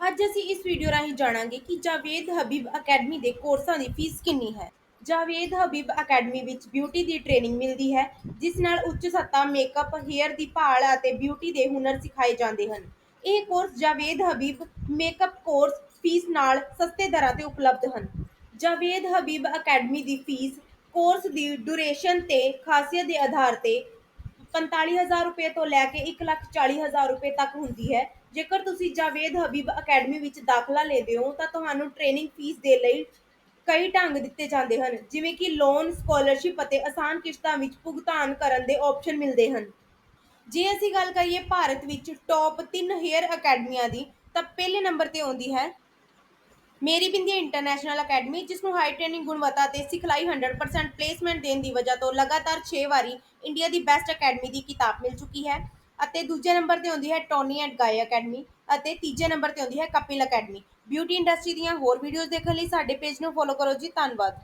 ਅੱਜ ਅਸੀਂ ਇਸ ਵੀਡੀਓ ਰਾਹੀਂ ਜਾਣਾਂਗੇ ਕਿ ਜਾਵੇਦ ਹਬੀਬ ਅਕੈਡਮੀ ਦੇ ਕੋਰਸਾਂ ਦੀ ਫੀਸ ਕਿੰਨੀ ਹੈ। ਜਾਵੇਦ ਹਬੀਬ ਅਕੈਡਮੀ ਵਿੱਚ ਬਿਊਟੀ ਦੀ ਟ੍ਰੇਨਿੰਗ ਮਿਲਦੀ ਹੈ, ਜਿਸ ਨਾਲ ਉੱਚ ਸੱਤਾ ਮੇਕਅਪ ਹੇਅਰ ਦੀ ਭਾਲ ਅਤੇ ਬਿਊਟੀ ਦੇ ਹੁਨਰ ਸਿਖਾਏ ਜਾਂਦੇ ਹਨ। ਇਹ course Javed Habib makeup course fees ਨਾਲ ਸਸਤੇ ਦਰਾਂ ਤੇ ਉਪਲਬਧ ਹਨ। ਜਾਵੇਦ ਹਬੀਬ ਅਕੈਡਮੀ ਦੀ ਫੀਸ ਕੋਰਸ ਦੀ ਡਿਊਰੇਸ਼ਨ ਤੇ, ਖਾਸੀਅਤ ਦੇ ਆਧਾਰ ਤੇ 45000 ਰੁਪਏ ਤੋਂ ਲੈ ਕੇ 140000 ਰੁਪਏ ਤੱਕ ਹੁੰਦੀ ਹੈ। ਜੇਕਰ ਤੁਸੀਂ ਜਾਵੇਦ ਹਬੀਬ ਅਕੈਡਮੀ ਵਿੱਚ ਦਾਖਲਾ ਲੈਂਦੇ ਹੋ, ਤਾਂ ਤੁਹਾਨੂੰ ਟ੍ਰੇਨਿੰਗ ਫੀਸ ਦੇ ਲਈ ਕਈ ਢੰਗ ਦਿੱਤੇ ਜਾਂਦੇ ਹਨ। ਜਿਵੇਂ ਕਿ ਲੋਨ ਸਕਾਲਰਸ਼ਿਪ ਅਤੇ ਆਸਾਨ ਕਿਸ਼ਤਾਂ ਵਿੱਚ ਭੁਗਤਾਨ ਕਰਨ ਦੇ ਆਪਸ਼ਨ ਮਿਲਦੇ ਹਨ। ਜੇ ਅਸੀਂ ਗੱਲ ਕਰੀਏ ਭਾਰਤ ਵਿੱਚ ਟੌਪ 3 ਹੇਅਰ ਅਕੈਡਮੀਆਂ ਦੀ, ਤਾਂ ਪਹਿਲੇ ਨੰਬਰ ਤੇ ਆਉਂਦੀ ਹੈ ਮੇਰੀ ਬਿੰਦੀਆਂ ਇੰਟਰਨੈਸ਼ਨਲ ਅਕੈਡਮੀ ਜਿਸ ਨੂੰ ਹਾਈ ਟ੍ਰੇਨਿੰਗ ਗੁਣਵੱਤਾ ਤੇ ਸਿਖਲਾਈ 100% ਪਲੇਸਮੈਂਟ ਦੇਣ ਦੀ ਵਜ੍ਹਾ ਤੋਂ ਲਗਾਤਾਰ 6 ਵਾਰੀ ਇੰਡੀਆ ਦੀ ਬੈਸਟ ਅਕੈਡਮੀ ਦੀ ਕਿਤਾਬ ਮਿਲ ਚੁੱਕੀ ਹੈ ਅਤੇ ਦੂਜੇ ਨੰਬਰ ਤੇ ਆਉਂਦੀ ਹੈ ਟੋਨੀ ਐਂਡ ਗਾਈ ਅਕੈਡਮੀ ਅਤੇ ਤੀਜੇ ਨੰਬਰ ਤੇ ਆਉਂਦੀ ਹੈ ਕਪਿਲ ਅਕੈਡਮੀ ਬਿਊਟੀ ਇੰਡਸਟਰੀ ਦੀਆਂ ਹੋਰ ਵੀਡੀਓਜ਼ ਦੇਖਣ ਲਈ ਸਾਡੇ ਪੇਜ ਨੂੰ ਫੋਲੋ ਕਰੋ ਜੀ। ਧੰਨਵਾਦ।